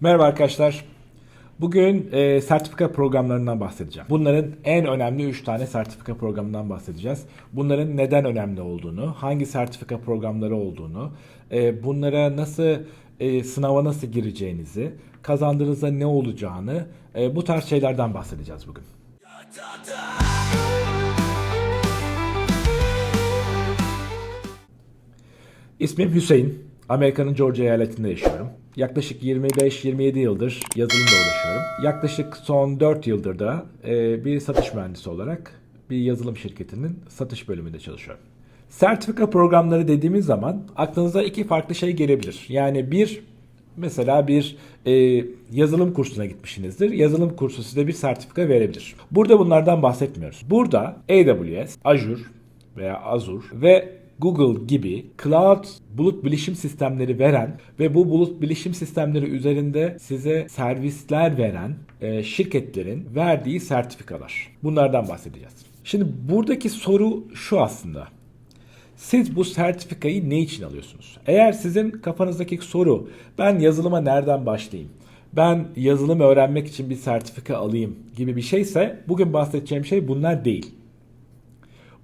Merhaba arkadaşlar. Bugün e, sertifika programlarından bahsedeceğim. Bunların en önemli 3 tane sertifika programından bahsedeceğiz. Bunların neden önemli olduğunu, hangi sertifika programları olduğunu, e, bunlara nasıl e, sınava nasıl gireceğinizi, kazandığınızda ne olacağını, e, bu tarz şeylerden bahsedeceğiz bugün. İsmim Hüseyin. Amerika'nın Georgia eyaletinde yaşıyorum. Yaklaşık 25-27 yıldır yazılımla uğraşıyorum. Yaklaşık son 4 yıldır da e, bir satış mühendisi olarak bir yazılım şirketinin satış bölümünde çalışıyorum. Sertifika programları dediğimiz zaman aklınıza iki farklı şey gelebilir. Yani bir Mesela bir e, yazılım kursuna gitmişsinizdir. Yazılım kursu size bir sertifika verebilir. Burada bunlardan bahsetmiyoruz. Burada AWS, Azure veya Azure ve Google gibi cloud bulut bilişim sistemleri veren ve bu bulut bilişim sistemleri üzerinde size servisler veren e, şirketlerin verdiği sertifikalar. Bunlardan bahsedeceğiz. Şimdi buradaki soru şu aslında. Siz bu sertifikayı ne için alıyorsunuz? Eğer sizin kafanızdaki soru ben yazılıma nereden başlayayım? Ben yazılım öğrenmek için bir sertifika alayım gibi bir şeyse bugün bahsedeceğim şey bunlar değil.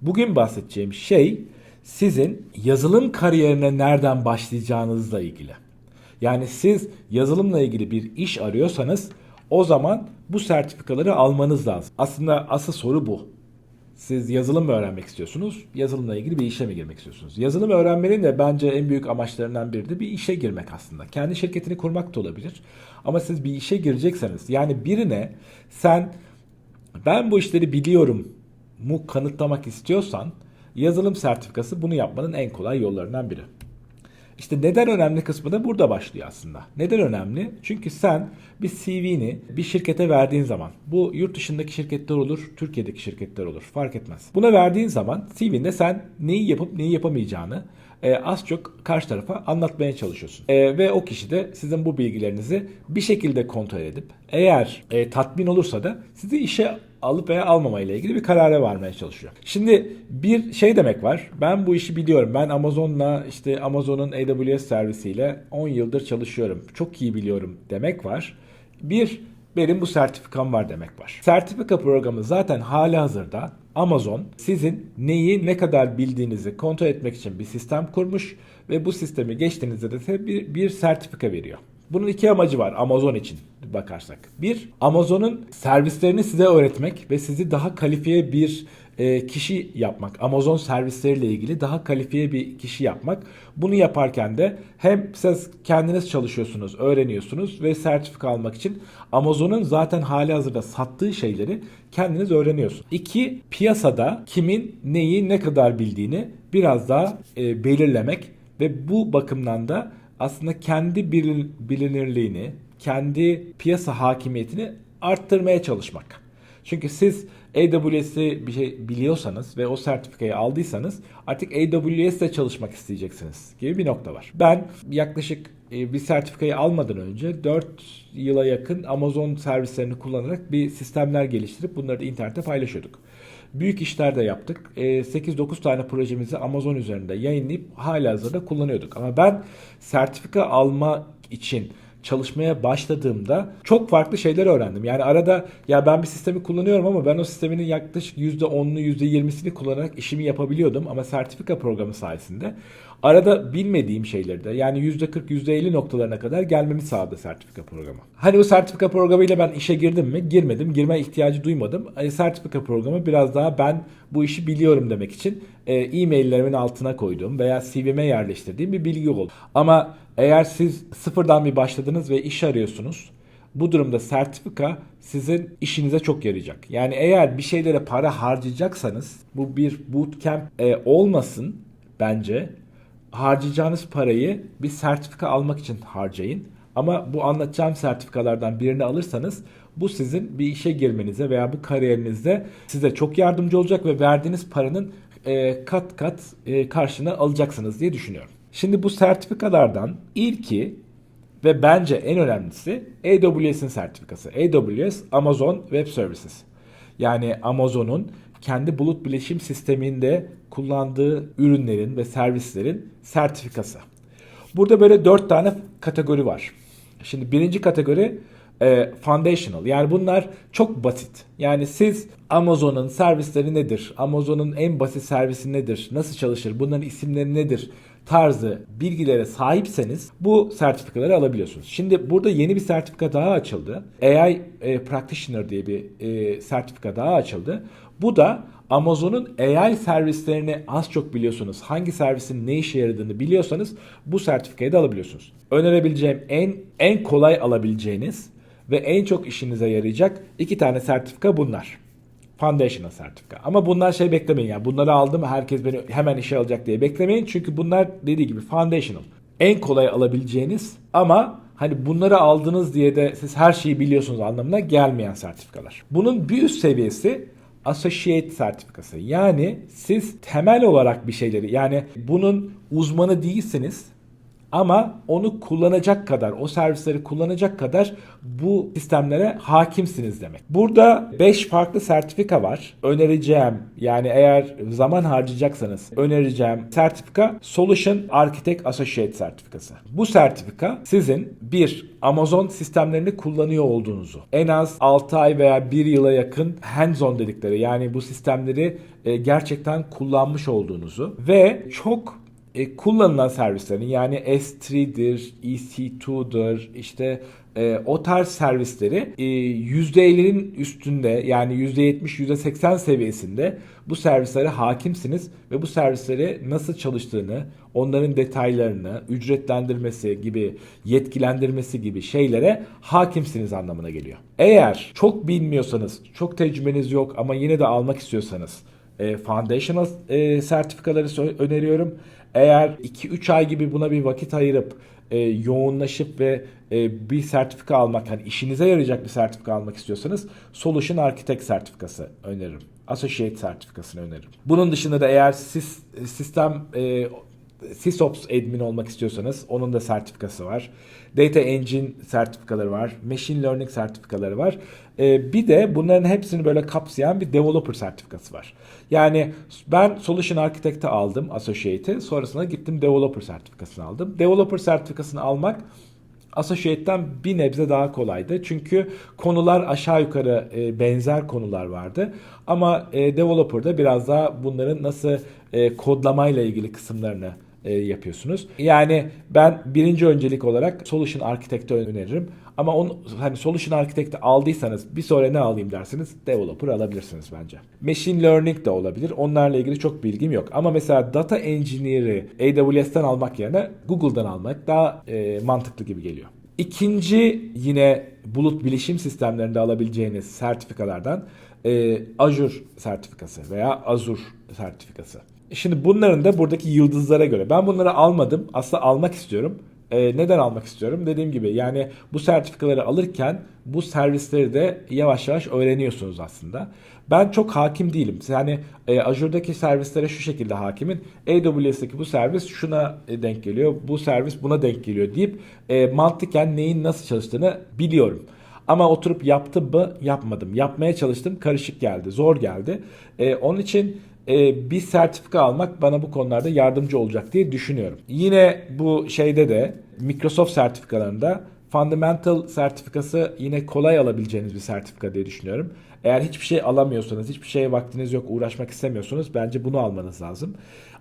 Bugün bahsedeceğim şey sizin yazılım kariyerine nereden başlayacağınızla ilgili. Yani siz yazılımla ilgili bir iş arıyorsanız o zaman bu sertifikaları almanız lazım. Aslında asıl soru bu. Siz yazılım mı öğrenmek istiyorsunuz? Yazılımla ilgili bir işe mi girmek istiyorsunuz? Yazılım öğrenmenin de bence en büyük amaçlarından biri de bir işe girmek aslında. Kendi şirketini kurmak da olabilir. Ama siz bir işe girecekseniz yani birine sen ben bu işleri biliyorum mu kanıtlamak istiyorsan yazılım sertifikası bunu yapmanın en kolay yollarından biri. İşte neden önemli kısmı da burada başlıyor aslında. Neden önemli? Çünkü sen bir CV'ni bir şirkete verdiğin zaman bu yurt dışındaki şirketler olur, Türkiye'deki şirketler olur fark etmez. Buna verdiğin zaman CV'nde sen neyi yapıp neyi yapamayacağını e, az çok karşı tarafa anlatmaya çalışıyorsun. E, ve o kişi de sizin bu bilgilerinizi bir şekilde kontrol edip eğer e, tatmin olursa da sizi işe alıp veya almama ile ilgili bir karara varmaya çalışıyor. Şimdi bir şey demek var. Ben bu işi biliyorum. Ben Amazon'la işte Amazon'un AWS servisiyle 10 yıldır çalışıyorum. Çok iyi biliyorum demek var. Bir benim bu sertifikam var demek var. Sertifika programı zaten hali hazırda Amazon sizin neyi ne kadar bildiğinizi kontrol etmek için bir sistem kurmuş ve bu sistemi geçtiğinizde de bir, bir sertifika veriyor. Bunun iki amacı var Amazon için bakarsak. Bir, Amazon'un servislerini size öğretmek ve sizi daha kalifiye bir e, kişi yapmak. Amazon servisleriyle ilgili daha kalifiye bir kişi yapmak. Bunu yaparken de hem siz kendiniz çalışıyorsunuz, öğreniyorsunuz ve sertifika almak için Amazon'un zaten hali hazırda sattığı şeyleri kendiniz öğreniyorsunuz. İki, piyasada kimin neyi ne kadar bildiğini biraz daha e, belirlemek ve bu bakımdan da aslında kendi bilinirliğini, kendi piyasa hakimiyetini arttırmaya çalışmak. Çünkü siz AWS'i bir şey biliyorsanız ve o sertifikayı aldıysanız artık AWS'le çalışmak isteyeceksiniz gibi bir nokta var. Ben yaklaşık e, bir sertifikayı almadan önce 4 yıla yakın Amazon servislerini kullanarak bir sistemler geliştirip bunları da internette paylaşıyorduk. Büyük işler de yaptık. 8-9 tane projemizi Amazon üzerinde yayınlayıp hala hazırda kullanıyorduk. Ama ben sertifika alma için çalışmaya başladığımda çok farklı şeyler öğrendim. Yani arada ya ben bir sistemi kullanıyorum ama ben o sistemin yaklaşık %10'unu %20'sini kullanarak işimi yapabiliyordum ama sertifika programı sayesinde arada bilmediğim şeyleri de yani %40 %50 noktalarına kadar gelmemi sağladı sertifika programı. Hani bu sertifika programıyla ben işe girdim mi? Girmedim. Girme ihtiyacı duymadım. E, sertifika programı biraz daha ben bu işi biliyorum demek için e, e-maillerimin altına koyduğum veya CV'me yerleştirdiğim bir bilgi oldu. Ama eğer siz sıfırdan bir başladınız ve iş arıyorsunuz bu durumda sertifika sizin işinize çok yarayacak. Yani eğer bir şeylere para harcayacaksanız bu bir bootcamp e, olmasın bence. Harcayacağınız parayı bir sertifika almak için harcayın. Ama bu anlatacağım sertifikalardan birini alırsanız bu sizin bir işe girmenize veya bu kariyerinizde size çok yardımcı olacak ve verdiğiniz paranın e, kat kat e, karşılığını alacaksınız diye düşünüyorum. Şimdi bu sertifikalardan ilki ve bence en önemlisi AWS'in sertifikası. AWS Amazon Web Services. Yani Amazon'un kendi bulut bilişim sisteminde kullandığı ürünlerin ve servislerin sertifikası. Burada böyle dört tane kategori var. Şimdi birinci kategori e, foundational. Yani bunlar çok basit. Yani siz Amazon'un servisleri nedir? Amazon'un en basit servisi nedir? Nasıl çalışır? Bunların isimleri nedir? Tarzı bilgilere sahipseniz bu sertifikaları alabiliyorsunuz. Şimdi burada yeni bir sertifika daha açıldı. AI e, Practitioner diye bir e, sertifika daha açıldı. Bu da Amazon'un AI servislerini az çok biliyorsunuz. Hangi servisin ne işe yaradığını biliyorsanız bu sertifikayı da alabiliyorsunuz. Önerebileceğim en en kolay alabileceğiniz ve en çok işinize yarayacak iki tane sertifika bunlar. Foundational sertifika. Ama bunlar şey beklemeyin yani bunları aldım herkes beni hemen işe alacak diye beklemeyin. Çünkü bunlar dediği gibi foundational. En kolay alabileceğiniz ama hani bunları aldınız diye de siz her şeyi biliyorsunuz anlamına gelmeyen sertifikalar. Bunun bir üst seviyesi associate sertifikası. Yani siz temel olarak bir şeyleri yani bunun uzmanı değilsiniz ama onu kullanacak kadar, o servisleri kullanacak kadar bu sistemlere hakimsiniz demek. Burada 5 farklı sertifika var. Önereceğim yani eğer zaman harcayacaksanız önereceğim sertifika Solution Architect Associate sertifikası. Bu sertifika sizin bir Amazon sistemlerini kullanıyor olduğunuzu, en az 6 ay veya 1 yıla yakın hands-on dedikleri yani bu sistemleri e, gerçekten kullanmış olduğunuzu ve çok e, kullanılan servislerin yani S3'dir, EC2'dur işte e, o tarz servisleri e, %50'nin üstünde yani %70, %80 seviyesinde bu servislere hakimsiniz ve bu servisleri nasıl çalıştığını, onların detaylarını, ücretlendirmesi gibi, yetkilendirmesi gibi şeylere hakimsiniz anlamına geliyor. Eğer çok bilmiyorsanız, çok tecrübeniz yok ama yine de almak istiyorsanız e, foundational e, sertifikaları öneriyorum. Eğer 2-3 ay gibi buna bir vakit ayırıp e, yoğunlaşıp ve e, bir sertifika almak, hani işinize yarayacak bir sertifika almak istiyorsanız Solution Architect sertifikası öneririm. Associate sertifikasını öneririm. Bunun dışında da eğer siz, sistem e, SysOps admin olmak istiyorsanız onun da sertifikası var. Data Engine sertifikaları var. Machine Learning sertifikaları var. Ee, bir de bunların hepsini böyle kapsayan bir Developer sertifikası var. Yani ben Solution Architect'ı aldım Associate'i. Sonrasında gittim Developer sertifikasını aldım. Developer sertifikasını almak Associate'den bir nebze daha kolaydı. Çünkü konular aşağı yukarı e, benzer konular vardı. Ama e, Developer'da biraz daha bunların nasıl e, kodlamayla ilgili kısımlarını e, yapıyorsunuz. Yani ben birinci öncelik olarak Solution Architect'ı öneririm. Ama onu hani Solution Architect'ı aldıysanız bir sonra ne alayım derseniz Developer alabilirsiniz bence. Machine Learning de olabilir. Onlarla ilgili çok bilgim yok. Ama mesela Data Engineer'i AWS'ten almak yerine Google'dan almak daha e, mantıklı gibi geliyor. İkinci yine bulut bilişim sistemlerinde alabileceğiniz sertifikalardan e, Azure sertifikası veya Azure sertifikası. Şimdi bunların da buradaki yıldızlara göre. Ben bunları almadım. Aslında almak istiyorum. Ee, neden almak istiyorum? Dediğim gibi yani bu sertifikaları alırken bu servisleri de yavaş yavaş öğreniyorsunuz aslında. Ben çok hakim değilim. Yani e, Azure'daki servislere şu şekilde hakimim. AWS'deki bu servis şuna e, denk geliyor. Bu servis buna denk geliyor deyip e, mantıken neyin nasıl çalıştığını biliyorum. Ama oturup yaptım mı yapmadım. Yapmaya çalıştım karışık geldi, zor geldi. E, onun için e, bir sertifika almak bana bu konularda yardımcı olacak diye düşünüyorum. Yine bu şeyde de Microsoft sertifikalarında Fundamental sertifikası yine kolay alabileceğiniz bir sertifika diye düşünüyorum. Eğer hiçbir şey alamıyorsanız, hiçbir şeye vaktiniz yok, uğraşmak istemiyorsunuz bence bunu almanız lazım.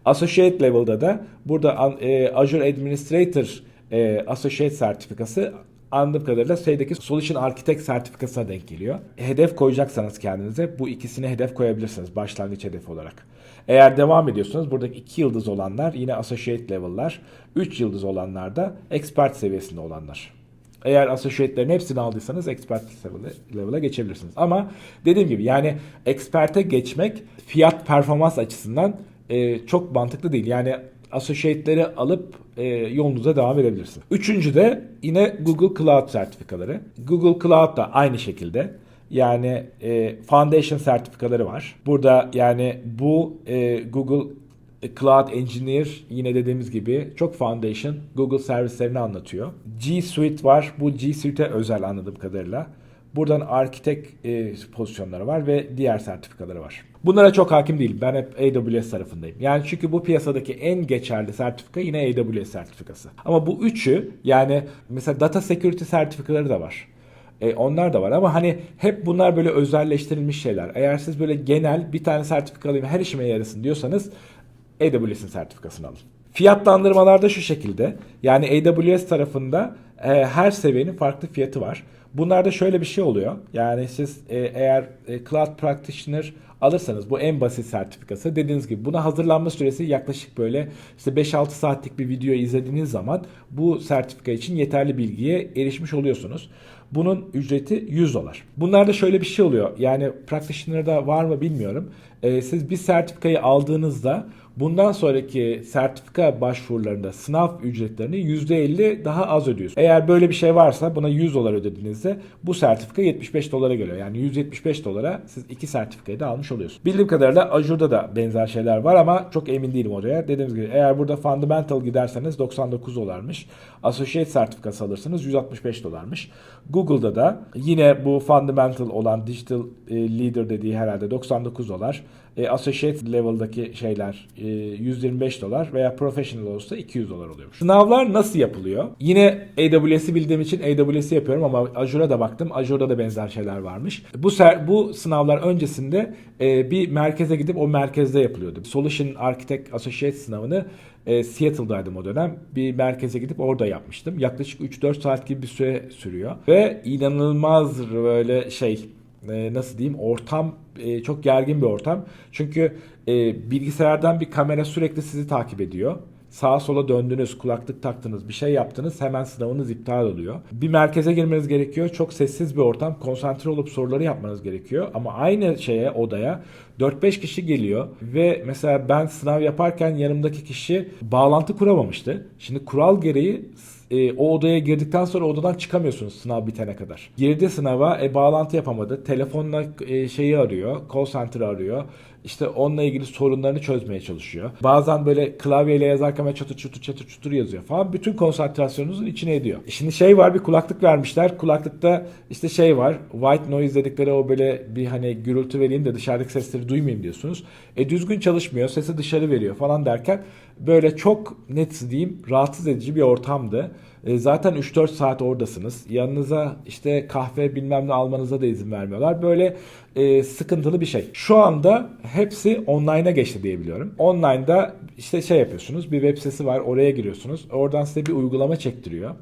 Associate level'da da burada e, Azure Administrator e, Associate sertifikası anladığım kadarıyla şeydeki Solution Architect sertifikasına denk geliyor. Hedef koyacaksanız kendinize bu ikisini hedef koyabilirsiniz başlangıç hedefi olarak. Eğer devam ediyorsanız buradaki 2 yıldız olanlar yine associate level'lar, 3 yıldız olanlar da expert seviyesinde olanlar. Eğer associate'lerin hepsini aldıysanız expert level'a geçebilirsiniz. Ama dediğim gibi yani expert'e geçmek fiyat performans açısından e, çok mantıklı değil. Yani associate'leri alıp e, yolunuza devam edebilirsiniz. Üçüncü de yine Google Cloud sertifikaları. Google Cloud da aynı şekilde. Yani e, Foundation sertifikaları var. Burada yani bu e, Google Cloud Engineer yine dediğimiz gibi çok Foundation Google servislerini anlatıyor. G Suite var. Bu G Suite'e özel anladığım kadarıyla. Buradan arkitek e, pozisyonları var ve diğer sertifikaları var. Bunlara çok hakim değilim. Ben hep AWS tarafındayım. Yani çünkü bu piyasadaki en geçerli sertifika yine AWS sertifikası. Ama bu üçü yani mesela data security sertifikaları da var. E, onlar da var ama hani hep bunlar böyle özelleştirilmiş şeyler. Eğer siz böyle genel bir tane sertifika alayım her işime yarasın diyorsanız AWS'in sertifikasını alın. Fiyatlandırmalarda şu şekilde. Yani AWS tarafında e, her seviyenin farklı fiyatı var. Bunlarda şöyle bir şey oluyor. Yani siz e, eğer e, Cloud Practitioner alırsanız bu en basit sertifikası. Dediğiniz gibi buna hazırlanma süresi yaklaşık böyle işte 5-6 saatlik bir video izlediğiniz zaman bu sertifika için yeterli bilgiye erişmiş oluyorsunuz. Bunun ücreti 100 dolar. Bunlarda şöyle bir şey oluyor. Yani Practitioner'da var mı bilmiyorum. Ee, siz bir sertifikayı aldığınızda bundan sonraki sertifika başvurularında sınav ücretlerini %50 daha az ödüyorsunuz. Eğer böyle bir şey varsa buna 100 dolar ödediğinizde bu sertifika 75 dolara geliyor. Yani 175 dolara siz iki sertifikayı da almış oluyorsunuz. Bildiğim kadarıyla Azure'da da benzer şeyler var ama çok emin değilim oraya. Dediğim gibi eğer burada Fundamental giderseniz 99 dolarmış. Associate sertifikası alırsanız 165 dolarmış. Google'da da yine bu Fundamental olan Digital e, Leader dediği herhalde 99 dolar. E, associate level'daki şeyler e, 125 dolar veya professional olursa 200 dolar oluyormuş. Sınavlar nasıl yapılıyor? Yine AWS'i bildiğim için AWS'i yapıyorum ama Azure'a da baktım. Azure'da da benzer şeyler varmış. Bu ser, bu sınavlar öncesinde e, bir merkeze gidip o merkezde yapılıyordu. Solution Architect Associate sınavını e, Seattle'daydım o dönem. Bir merkeze gidip orada yapmıştım. Yaklaşık 3-4 saat gibi bir süre sürüyor. Ve inanılmaz böyle şey e, nasıl diyeyim ortam e, çok gergin bir ortam. Çünkü e, bilgisayardan bir kamera sürekli sizi takip ediyor. Sağa sola döndünüz, kulaklık taktınız, bir şey yaptınız hemen sınavınız iptal oluyor. Bir merkeze girmeniz gerekiyor. Çok sessiz bir ortam. Konsantre olup soruları yapmanız gerekiyor. Ama aynı şeye, odaya 4-5 kişi geliyor ve mesela ben sınav yaparken yanımdaki kişi bağlantı kuramamıştı. Şimdi kural gereği e, o odaya girdikten sonra odadan çıkamıyorsunuz sınav bitene kadar. Girdi sınava e, bağlantı yapamadı. Telefonla e, şeyi arıyor. Call center'ı arıyor. İşte onunla ilgili sorunlarını çözmeye çalışıyor. Bazen böyle klavyeyle yazarken böyle çatır çutur çatır çutur yazıyor falan. Bütün konsantrasyonunuzun içine ediyor. Şimdi şey var bir kulaklık vermişler. Kulaklıkta işte şey var. White noise dedikleri o böyle bir hani gürültü vereyim de dışarıdaki sesleri duymayayım diyorsunuz. E düzgün çalışmıyor. Sesi dışarı veriyor falan derken böyle çok net diyeyim rahatsız edici bir ortamdı. E, zaten 3-4 saat oradasınız. Yanınıza işte kahve bilmem ne almanıza da izin vermiyorlar. Böyle e, sıkıntılı bir şey. Şu anda hepsi online'a geçti diyebiliyorum. Online'da işte şey yapıyorsunuz. Bir web sitesi var. Oraya giriyorsunuz. Oradan size bir uygulama çektiriyor.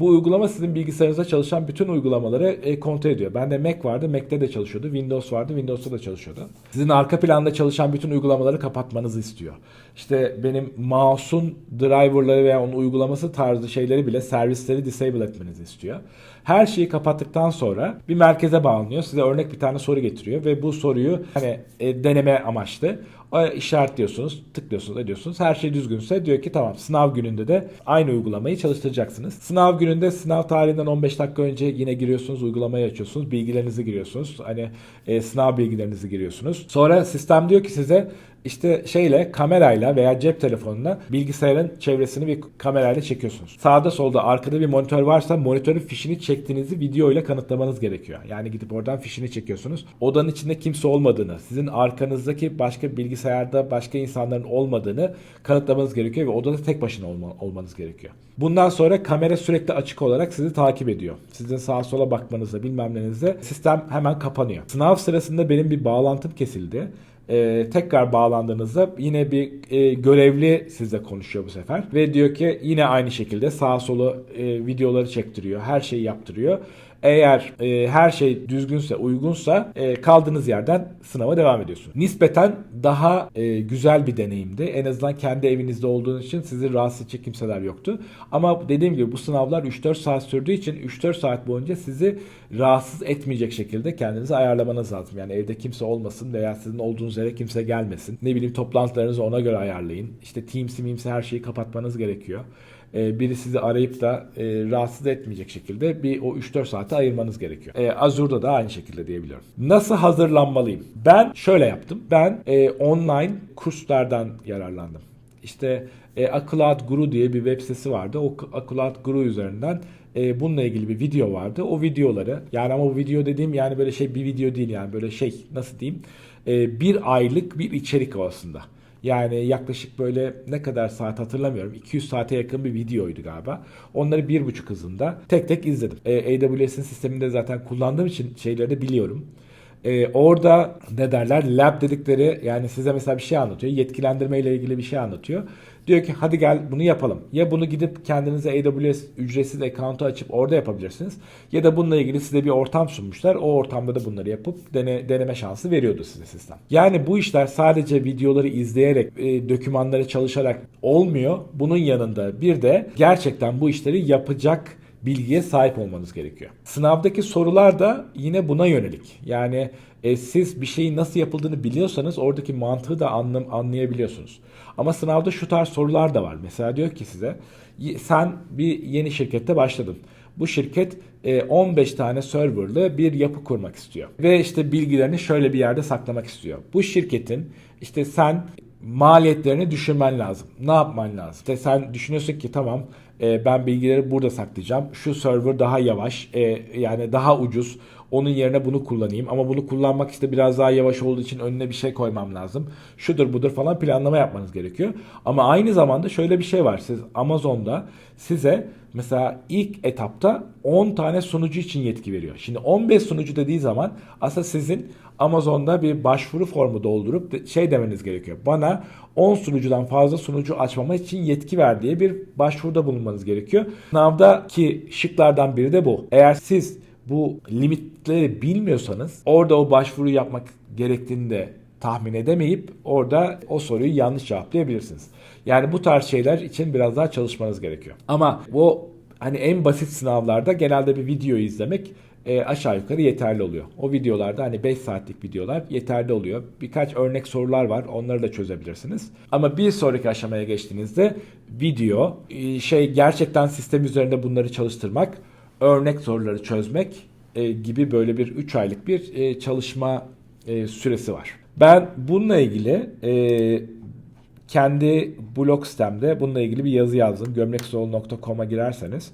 Bu uygulama sizin bilgisayarınızda çalışan bütün uygulamaları e, kontrol ediyor. Bende Mac vardı, Mac'te de çalışıyordu. Windows vardı, Windows'ta da çalışıyordu. Sizin arka planda çalışan bütün uygulamaları kapatmanızı istiyor. İşte benim mouse'un driverları veya onun uygulaması tarzı şeyleri bile servisleri disable etmenizi istiyor. Her şeyi kapattıktan sonra bir merkeze bağlanıyor. Size örnek bir tane soru getiriyor ve bu soruyu hani e, deneme amaçlı işaretliyorsunuz, tıklıyorsunuz, ediyorsunuz. Her şey düzgünse diyor ki tamam sınav gününde de aynı uygulamayı çalıştıracaksınız. Sınav gününde sınav tarihinden 15 dakika önce yine giriyorsunuz, uygulamayı açıyorsunuz, bilgilerinizi giriyorsunuz. Hani e, sınav bilgilerinizi giriyorsunuz. Sonra sistem diyor ki size işte şeyle kamerayla veya cep telefonuna bilgisayarın çevresini bir kamerayla çekiyorsunuz. Sağda solda arkada bir monitör varsa monitörün fişini çektiğinizi video ile kanıtlamanız gerekiyor. Yani gidip oradan fişini çekiyorsunuz. Odanın içinde kimse olmadığını, sizin arkanızdaki başka bilgisayarda başka insanların olmadığını kanıtlamanız gerekiyor ve odada tek başına olma, olmanız gerekiyor. Bundan sonra kamera sürekli açık olarak sizi takip ediyor. Sizin sağa sola bakmanızda bilmem nenizde sistem hemen kapanıyor. Sınav sırasında benim bir bağlantım kesildi e, tekrar bağlandığınızda yine bir e, görevli sizle konuşuyor bu sefer ve diyor ki yine aynı şekilde sağa sola e, videoları çektiriyor, her şeyi yaptırıyor. Eğer e, her şey düzgünse, uygunsa e, kaldığınız yerden sınava devam ediyorsunuz. Nispeten daha e, güzel bir deneyimdi. En azından kendi evinizde olduğunuz için sizi rahatsız edecek kimseler yoktu. Ama dediğim gibi bu sınavlar 3-4 saat sürdüğü için 3-4 saat boyunca sizi rahatsız etmeyecek şekilde kendinizi ayarlamanız lazım. Yani evde kimse olmasın veya sizin olduğunuz yere kimse gelmesin. Ne bileyim toplantılarınızı ona göre ayarlayın. İşte Teams'i, Meams'i her şeyi kapatmanız gerekiyor e, biri sizi arayıp da e, rahatsız etmeyecek şekilde bir o 3-4 saate ayırmanız gerekiyor. E, Azure'da da aynı şekilde diyebiliyorum. Nasıl hazırlanmalıyım? Ben şöyle yaptım. Ben e, online kurslardan yararlandım. İşte e, Akulat Guru diye bir web sitesi vardı. O Akulat Guru üzerinden e, bununla ilgili bir video vardı. O videoları yani ama bu video dediğim yani böyle şey bir video değil yani böyle şey nasıl diyeyim e, bir aylık bir içerik aslında. Yani yaklaşık böyle ne kadar saat hatırlamıyorum. 200 saate yakın bir videoydu galiba. Onları bir buçuk hızında tek tek izledim. E, AWS'in sisteminde zaten kullandığım için şeyleri de biliyorum. Ee, orada ne derler lab dedikleri yani size mesela bir şey anlatıyor. Yetkilendirme ile ilgili bir şey anlatıyor. Diyor ki hadi gel bunu yapalım. Ya bunu gidip kendinize AWS ücretsiz account'u açıp orada yapabilirsiniz. Ya da bununla ilgili size bir ortam sunmuşlar. O ortamda da bunları yapıp dene, deneme şansı veriyordu size sistem. Yani bu işler sadece videoları izleyerek, e, dokümanları çalışarak olmuyor. Bunun yanında bir de gerçekten bu işleri yapacak bilgiye sahip olmanız gerekiyor. Sınavdaki sorular da yine buna yönelik. Yani e, siz bir şeyin nasıl yapıldığını biliyorsanız oradaki mantığı da anlam anlayabiliyorsunuz. Ama sınavda şu tarz sorular da var. Mesela diyor ki size sen bir yeni şirkette başladın. Bu şirket e, 15 tane serverlı bir yapı kurmak istiyor. Ve işte bilgilerini şöyle bir yerde saklamak istiyor. Bu şirketin işte sen maliyetlerini düşünmen lazım. Ne yapman lazım? İşte sen düşünüyorsun ki tamam e, ben bilgileri burada saklayacağım. Şu server daha yavaş e, yani daha ucuz. Onun yerine bunu kullanayım ama bunu kullanmak işte biraz daha yavaş olduğu için önüne bir şey koymam lazım. Şudur budur falan planlama yapmanız gerekiyor. Ama aynı zamanda şöyle bir şey var. Siz Amazon'da size mesela ilk etapta 10 tane sunucu için yetki veriyor. Şimdi 15 sunucu dediği zaman aslında sizin Amazon'da bir başvuru formu doldurup şey demeniz gerekiyor. Bana 10 sunucudan fazla sunucu açmama için yetki ver diye bir başvuruda bulunmanız gerekiyor. Sınavdaki şıklardan biri de bu. Eğer siz bu limitleri bilmiyorsanız orada o başvuruyu yapmak gerektiğini de tahmin edemeyip orada o soruyu yanlış cevaplayabilirsiniz. Yani bu tarz şeyler için biraz daha çalışmanız gerekiyor. Ama bu hani en basit sınavlarda genelde bir video izlemek e, aşağı yukarı yeterli oluyor. O videolarda hani 5 saatlik videolar yeterli oluyor. Birkaç örnek sorular var. Onları da çözebilirsiniz. Ama bir sonraki aşamaya geçtiğinizde video e, şey gerçekten sistem üzerinde bunları çalıştırmak, örnek soruları çözmek e, gibi böyle bir 3 aylık bir e, çalışma e, süresi var. Ben bununla ilgili e, kendi blog sitemde bununla ilgili bir yazı yazdım. Gömleksoğlu.com'a girerseniz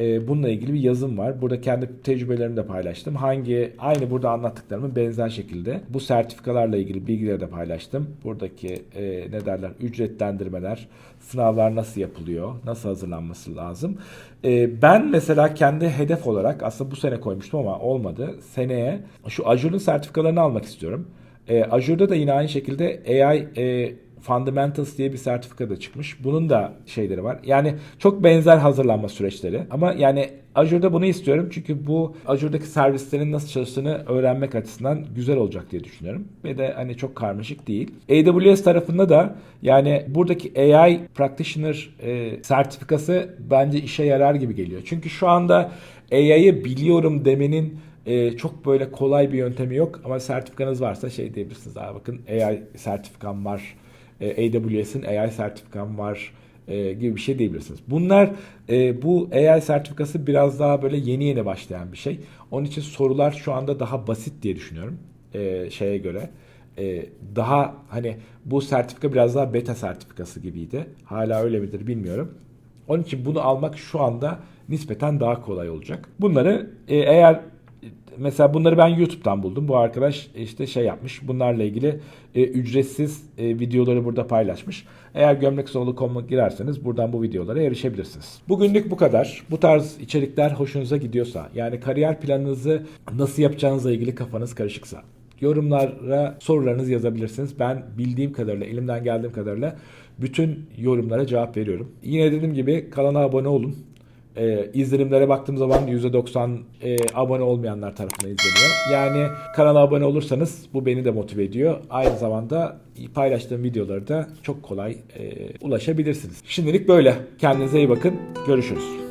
e, bununla ilgili bir yazım var. Burada kendi tecrübelerimi de paylaştım. Hangi aynı burada anlattıklarımın benzer şekilde bu sertifikalarla ilgili bilgileri de paylaştım. Buradaki e, ne derler ücretlendirmeler, sınavlar nasıl yapılıyor, nasıl hazırlanması lazım. E, ben mesela kendi hedef olarak aslında bu sene koymuştum ama olmadı. Seneye şu Azure'ın sertifikalarını almak istiyorum. E, Azure'da da yine aynı şekilde AI e, Fundamentals diye bir sertifika da çıkmış. Bunun da şeyleri var. Yani çok benzer hazırlanma süreçleri. Ama yani Azure'da bunu istiyorum. Çünkü bu Azure'daki servislerin nasıl çalıştığını öğrenmek açısından güzel olacak diye düşünüyorum. Ve de hani çok karmaşık değil. AWS tarafında da yani buradaki AI Practitioner e, sertifikası bence işe yarar gibi geliyor. Çünkü şu anda AI'yı biliyorum demenin e, çok böyle kolay bir yöntemi yok ama sertifikanız varsa şey diyebilirsiniz. Aa, bakın AI sertifikam var. E, AWS'in AI sertifikam var e, gibi bir şey diyebilirsiniz. Bunlar e, bu AI sertifikası biraz daha böyle yeni yeni başlayan bir şey. Onun için sorular şu anda daha basit diye düşünüyorum e, şeye göre. E, daha hani bu sertifika biraz daha beta sertifikası gibiydi. Hala öyle midir bilmiyorum. Onun için bunu almak şu anda nispeten daha kolay olacak. Bunları e, eğer mesela bunları ben YouTube'dan buldum. Bu arkadaş işte şey yapmış. Bunlarla ilgili e, ücretsiz e, videoları burada paylaşmış. Eğer gömleksoğlu.com'a girerseniz buradan bu videolara erişebilirsiniz. Bugünlük bu kadar. Bu tarz içerikler hoşunuza gidiyorsa yani kariyer planınızı nasıl yapacağınızla ilgili kafanız karışıksa yorumlara sorularınızı yazabilirsiniz. Ben bildiğim kadarıyla, elimden geldiğim kadarıyla bütün yorumlara cevap veriyorum. Yine dediğim gibi kanala abone olun. Ee, izlenimlere baktığım zaman %90 e, abone olmayanlar tarafından izleniyor. Yani kanala abone olursanız bu beni de motive ediyor. Aynı zamanda paylaştığım videoları da çok kolay e, ulaşabilirsiniz. Şimdilik böyle. Kendinize iyi bakın. Görüşürüz.